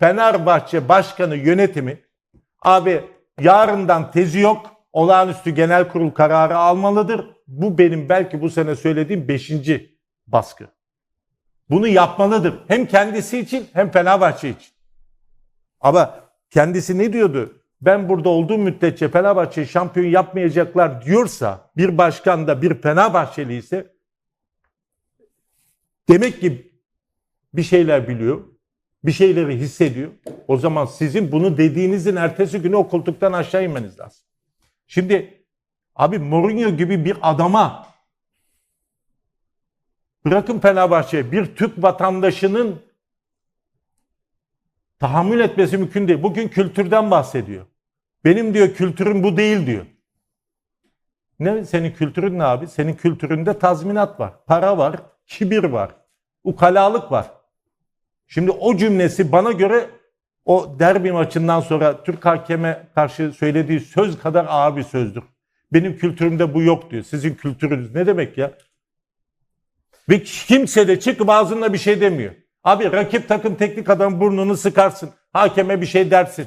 Fenerbahçe Başkanı yönetimi abi yarından tezi yok. Olağanüstü genel kurul kararı almalıdır. Bu benim belki bu sene söylediğim beşinci baskı. Bunu yapmalıdır. Hem kendisi için hem Fenerbahçe için. Ama kendisi ne diyordu? Ben burada olduğum müddetçe Fenerbahçe şampiyon yapmayacaklar diyorsa bir başkan da bir Fenerbahçeli ise demek ki bir şeyler biliyor, bir şeyleri hissediyor. O zaman sizin bunu dediğinizin ertesi günü o koltuktan aşağı inmeniz lazım. Şimdi abi Mourinho gibi bir adama bırakın Fenerbahçe bir Türk vatandaşının tahammül etmesi mümkün değil. Bugün kültürden bahsediyor. Benim diyor kültürüm bu değil diyor. Ne senin kültürün ne abi? Senin kültüründe tazminat var, para var, kibir var, ukalalık var. Şimdi o cümlesi bana göre o derbi maçından sonra Türk hakeme karşı söylediği söz kadar ağır bir sözdür. Benim kültürümde bu yok diyor. Sizin kültürünüz ne demek ya? Ve kimse de çıkıp ağzında bir şey demiyor. Abi rakip takım teknik adam burnunu sıkarsın. Hakeme bir şey dersin.